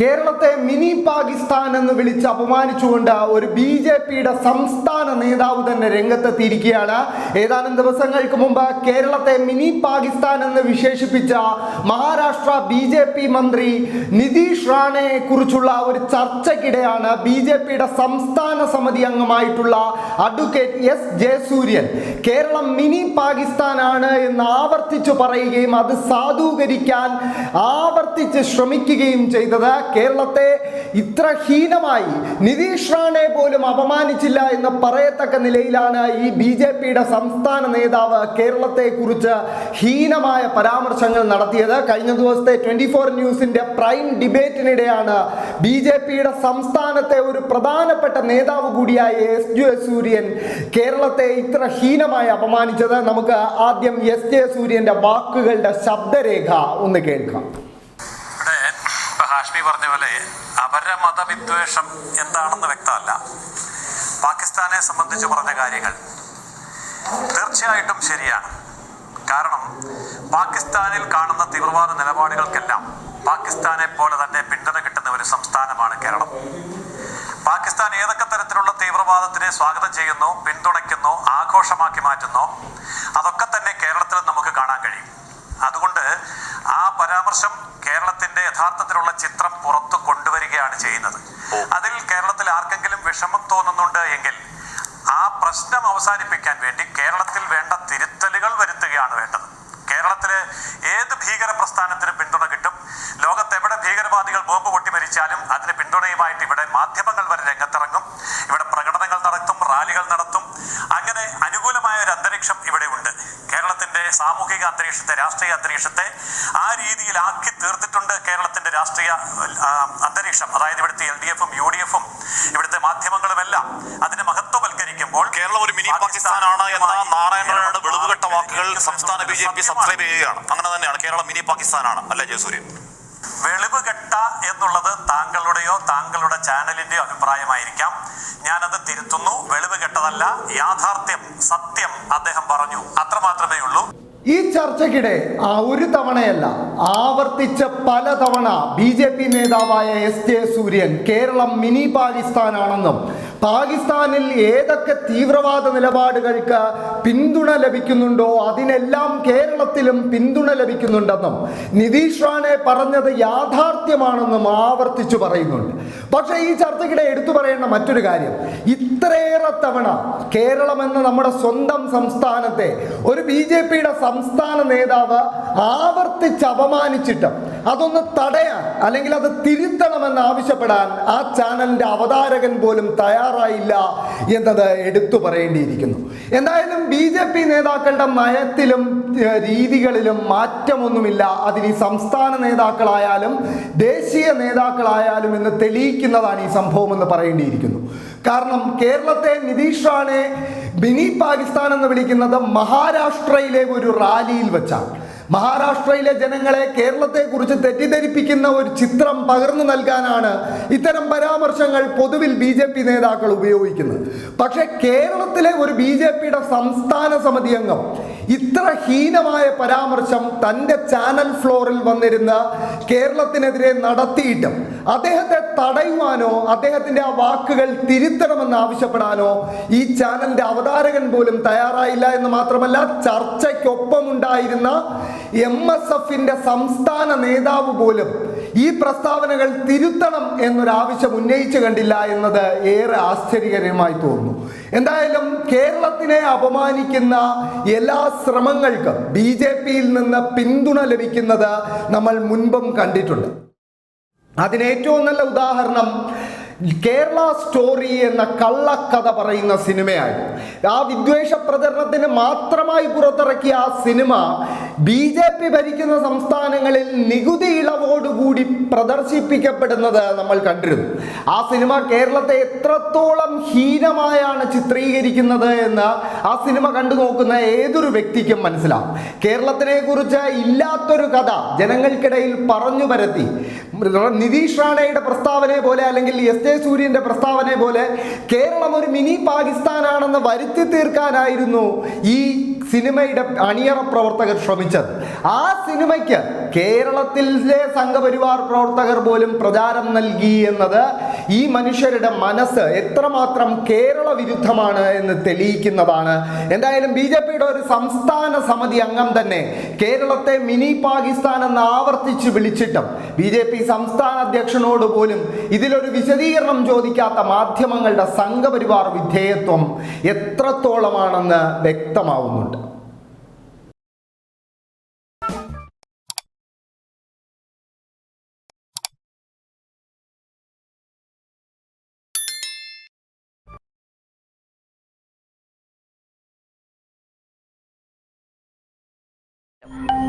കേരളത്തെ മിനി പാകിസ്ഥാൻ എന്ന് വിളിച്ച് അപമാനിച്ചുകൊണ്ട് ഒരു ബി ജെ പിയുടെ സംസ്ഥാന നേതാവ് തന്നെ രംഗത്തെത്തിയിരിക്കുകയാണ്. ഏതാനും ദിവസങ്ങൾക്ക് മുമ്പ് കേരളത്തെ മിനി പാകിസ്ഥാൻ എന്ന് വിശേഷിപ്പിച്ച മഹാരാഷ്ട്ര ബി ജെ പി മന്ത്രി നിതീഷ് റാണയെ കുറിച്ചുള്ള ഒരു ചർച്ചയ്ക്കിടെയാണ് ബി ജെ പിയുടെ സംസ്ഥാന സമിതി അംഗമായിട്ടുള്ള advocate S Jayasuryan Keralam mini പാകിസ്ഥാനാണ് എന്ന് ആവർത്തിച്ചു പറയുകയും അത് സാധൂകരിക്കാൻ ആവർത്തിച്ച് ശ്രമിക്കുകയും ചെയ്തത്. കേരളത്തെ ഇത്ര ഹീനമായി നിതീഷ് റാണെ പോലും അപമാനിച്ചില്ല എന്ന് പറയത്തക്ക നിലയിലാണ് ഈ ബി ജെ പിയുടെ സംസ്ഥാന നേതാവ് കേരളത്തെ കുറിച്ച് ഹീനമായ പരാമർശങ്ങൾ നടത്തിയത്. കഴിഞ്ഞ ദിവസത്തെ ട്വന്റി ഫോർ ന്യൂസിന്റെ പ്രൈം ഡിബേറ്റിനിടെയാണ് ബി ജെ പിയുടെ സംസ്ഥാനത്തെ ഒരു പ്രധാനപ്പെട്ട നേതാവ് കൂടിയായ എസ് ജെ സൂര്യൻ കേരളത്തെ ഇത്ര ഹീനമായി അപമാനിച്ചത്. നമുക്ക് ആദ്യം എസ് ജെ സൂര്യന്റെ വാക്കുകളുടെ ശബ്ദരേഖ ഒന്ന് കേൾക്കാം ഇവിടെ ഇപ്പൊ ഹാഷ്മി പറഞ്ഞ പോലെ അപരമത വിദ്വേഷം എന്താണെന്ന് വ്യക്തമല്ല. പാകിസ്ഥാനെ സംബന്ധിച്ച് പറഞ്ഞ കാര്യങ്ങൾ തീർച്ചയായിട്ടും ശരിയാണ്. കാരണം പാകിസ്ഥാനിൽ കാണുന്ന തീവ്രവാദ നിലപാടുകൾക്കെല്ലാം പാകിസ്ഥാനെ പോലെ തന്നെ പിന്തുണ കിട്ടുന്ന ഒരു സംസ്ഥാനമാണ് കേരളം. പാകിസ്ഥാൻ ഏതൊക്കെ തരത്തിലുള്ള തീവ്രവാദത്തിനെ സ്വാഗതം ചെയ്യുന്നു പിന്തുണയ്ക്കുന്നു ആഘോഷമാക്കി മാറ്റുന്നു അതൊക്കെ തന്നെ കേരളത്തിൽ നമുക്ക് കാണാൻ കഴിയും. അതുകൊണ്ട് ആ പരാമർശം കേരളത്തിന്റെ യഥാർത്ഥത്തിലുള്ള ചിത്രം പുറത്തു കൊണ്ടുവരികയാണ് ചെയ്യുന്നത്. അതിൽ കേരളത്തിൽ ആർക്കെങ്കിലും വിഷമം തോന്നുന്നുണ്ട് എങ്കിൽ ആ പ്രശ്നം അവസാനിപ്പിക്കാൻ വേണ്ടി കേരളത്തിൽ വേണ്ട തിരുത്തലുകൾ വരുത്തുകയാണ് വേണ്ടത്. കേരളത്തിലെ ഏത് ഭീകര പ്രസ്ഥാനത്തിന് പിന്തുണ കിട്ടും. ലോകത്തെവിടെ ഭീകരവാദികൾ ബോംബ് പൊട്ടി മരിച്ചാലും അതിന് പിന്തുണയുമായിട്ട് ഇവിടെ മാധ്യമങ്ങൾ വരെ രംഗത്തിറങ്ങും. ഇവിടെ പ്രകടനങ്ങൾ നടത്തും റാലികൾ നടത്തും. അങ്ങനെ അനുകൂലമായ ഒരു അന്തരീക്ഷം ഇവിടെ സാമൂഹിക അന്തരീക്ഷത്തെ രാഷ്ട്രീയ അന്തരീക്ഷത്തെ ആ രീതിയിൽ ആക്കി തീർത്തിട്ടുണ്ട് കേരളത്തിന്റെ രാഷ്ട്രീയ അന്തരീക്ഷം. അതായത് ഇവിടുത്തെ എൽ ഡി എഫും യു ഡി എഫും ഇവിടുത്തെ മാധ്യമങ്ങളും എല്ലാം അതിനെ മഹത്വവൽക്കരിക്കുമ്പോൾ കേരളം ഒരു മിനി പാകിസ്ഥാനാണ് എന്ന നാരായണയുടെ വെളിവുകെട്ട വാക്കുകൾ സംസ്ഥാന ബി ജെ പി സബ്സ്ക്രൈബ് ചെയ്യുകയാണ്. അങ്ങനെ തന്നെയാണ് കേരളം മിനി പാകിസ്ഥാനാണ് അല്ലേ ജയസൂര്യൻ വെളിവുകെട്ട എന്നുള്ളത് താങ്കളുടെയോ താങ്കളുടെ ചാനലിന്റെയോ അഭിപ്രായമായിരിക്കാം. ഞാനത് തിരുത്തുന്നു. വെളിവ് കെട്ടതല്ല യാഥാർത്ഥ്യം സത്യം അദ്ദേഹം പറഞ്ഞു. അത്രമാത്രമേ ഉള്ളൂ ഈ ചർച്ചയ്ക്കിടെ ആ ഒരു തവണയല്ല ആവർത്തിച്ച പല തവണ ബി ജെ പി നേതാവായ S J Suryan Keralam mini പാകിസ്ഥാനാണെന്നും പാകിസ്ഥാനിൽ ഏതൊക്കെ തീവ്രവാദ നിലപാടുകൾക്ക് പിന്തുണ ലഭിക്കുന്നുണ്ടോ അതിനെല്ലാം കേരളത്തിലും പിന്തുണ ലഭിക്കുന്നുണ്ടെന്നും നിതീഷ് റാണെ പറഞ്ഞത് യാഥാർത്ഥ്യമാണെന്നും ആവർത്തിച്ചു പറയുന്നുണ്ട്. പക്ഷേ ഈ ചർച്ചയ്ക്കിടെ എടുത്തു പറയേണ്ട മറ്റൊരു കാര്യം. ഇത്രയേറെ തവണ കേരളം എന്ന നമ്മുടെ സ്വന്തം സംസ്ഥാനത്തെ ഒരു ബി ജെ പിയുടെ സംസ്ഥാന നേതാവ് ആവർത്തിച്ച് അപമാനിച്ചിട്ടും അതൊന്ന് തടയാൻ അല്ലെങ്കിൽ അത് തിരുത്തണമെന്ന് ആവശ്യപ്പെടാൻ ആ ചാനലിന്റെ അവതാരകൻ പോലും തയ്യാറായില്ല എന്നത് എടുത്തു പറയേണ്ടിയിരിക്കുന്നു. എന്തായാലും ബി ജെ പി നേതാക്കളുടെ നയത്തിലും രീതികളിലും മാറ്റമൊന്നുമില്ല. അതിന് സംസ്ഥാന നേതാക്കളായാലും ദേശീയ നേതാക്കളായാലും എന്ന് തെളിയിക്കുന്നതാണ് ഈ സംഭവം എന്ന് പറയേണ്ടിയിരിക്കുന്നു. കാരണം കേരളത്തെ നിതീഷ് റാണെ മിനി പാകിസ്ഥാൻ എന്ന് വിളിക്കുന്നത് മഹാരാഷ്ട്രയിലെ ഒരു റാലിയിൽ വെച്ചാണ്. മഹാരാഷ്ട്രയിലെ ജനങ്ങളെ കേരളത്തെക്കുറിച്ച് തെറ്റിദ്ധരിപ്പിക്കുന്ന ഒരു ചിത്രം പകർന്നു നൽകാനാണ് ഇത്തരം പരാമർശങ്ങൾ പൊതുവിൽ ബി ജെ പി നേതാക്കൾ ഉപയോഗിക്കുന്നത്. പക്ഷേ കേരളത്തിലെ ഒരു ബി ജെ പിയുടെ സംസ്ഥാന സമിതി അംഗം ഇത്ര ഹീനമായ പരാമർശം തന്റെ ചാനൽ ഫ്ലോറിൽ വന്നിരുന്ന കേരളത്തിനെതിരെ നടത്തിയിട്ടും അദ്ദേഹത്തെ തടയുവാനോ അദ്ദേഹത്തിന്റെ ആ വാക്കുകൾ തിരുത്തണമെന്ന് ആവശ്യപ്പെടാനോ ഈ ചാനലിന്റെ അവതാരകൻ പോലും തയ്യാറായില്ല എന്ന് മാത്രമല്ല ചർച്ചയ്ക്കൊപ്പമുണ്ടായിരുന്ന എം എസ് എഫിന്റെ സംസ്ഥാന നേതാവ് പോലും ഈ പ്രസ്താവനകൾ തിരുത്തണം എന്നൊരാവശ്യം ഉന്നയിച്ചു കണ്ടില്ല എന്നത് ഏറെ ആശ്ചര്യകരമായി തോന്നുന്നു. എന്തായാലും കേരളത്തിനെ അപമാനിക്കുന്ന എല്ലാ ശ്രമങ്ങൾക്കും ബി ജെ പിയിൽ നിന്ന് പിന്തുണ ലഭിക്കുന്നത് നമ്മൾ മുൻപും കണ്ടിട്ടുണ്ട്. അതിനേറ്റവും നല്ല ഉദാഹരണം കേരള സ്റ്റോറി എന്ന കള്ളക്കഥ പറയുന്ന സിനിമയായിരുന്നു ആ വിദ്വേഷ പ്രചരണത്തിന് മാത്രമായി പുറത്തിറക്കിയ ആ സിനിമ ബി ജെ പി ഭരിക്കുന്ന സംസ്ഥാനങ്ങളിൽ നികുതി ഇളവോടുകൂടി പ്രദർശിപ്പിക്കപ്പെടുന്നത് നമ്മൾ കണ്ടിരുന്നു. ആ സിനിമ കേരളത്തെ എത്രത്തോളം ഹീനമായാണ് ചിത്രീകരിക്കുന്നത് എന്ന് ആ സിനിമ കണ്ടു നോക്കുന്ന ഏതൊരു വ്യക്തിക്കും മനസ്സിലാവും. കേരളത്തിനെ കുറിച്ച് ഇല്ലാത്തൊരു കഥ ജനങ്ങൾക്കിടയിൽ പറഞ്ഞു പരത്തി. നിതീഷ് റാണയുടെ പ്രസ്താവനയെ പോലെ അല്ലെങ്കിൽ എസ് ജെ സൂര്യന്റെ പ്രസ്താവനയെ പോലെ കേരളം ഒരു മിനി പാകിസ്ഥാനാണെന്ന് വരുത്തി തീർക്കാനായിരുന്നു ഈ സിനിമയുടെ അണിയറ പ്രവർത്തകർ ശ്രമിച്ചത്. ആ സിനിമയ്ക്ക് കേരളത്തിലെ സംഘപരിവാർ പ്രവർത്തകർ പോലും പ്രചാരം നൽകി എന്നത് ഈ മനുഷ്യരുടെ മനസ്സ് എത്രമാത്രം കേരള വിരുദ്ധമാണ് എന്ന് തെളിയിക്കുന്നതാണ്. എന്തായാലും ബി ജെ പിയുടെ ഒരു സംസ്ഥാന സമിതി അംഗം തന്നെ കേരളത്തെ മിനി പാകിസ്ഥാൻ എന്ന് ആവർത്തിച്ച് വിളിച്ചിട്ടും ബി ജെ പി സംസ്ഥാന അധ്യക്ഷനോട് പോലും ഇതിലൊരു വിശദീകരണം ചോദിക്കാത്ത മാധ്യമങ്ങളുടെ സംഘപരിവാർ വിധേയത്വം എത്രത്തോളമാണെന്ന് വ്യക്തമാവുന്നുണ്ട്. you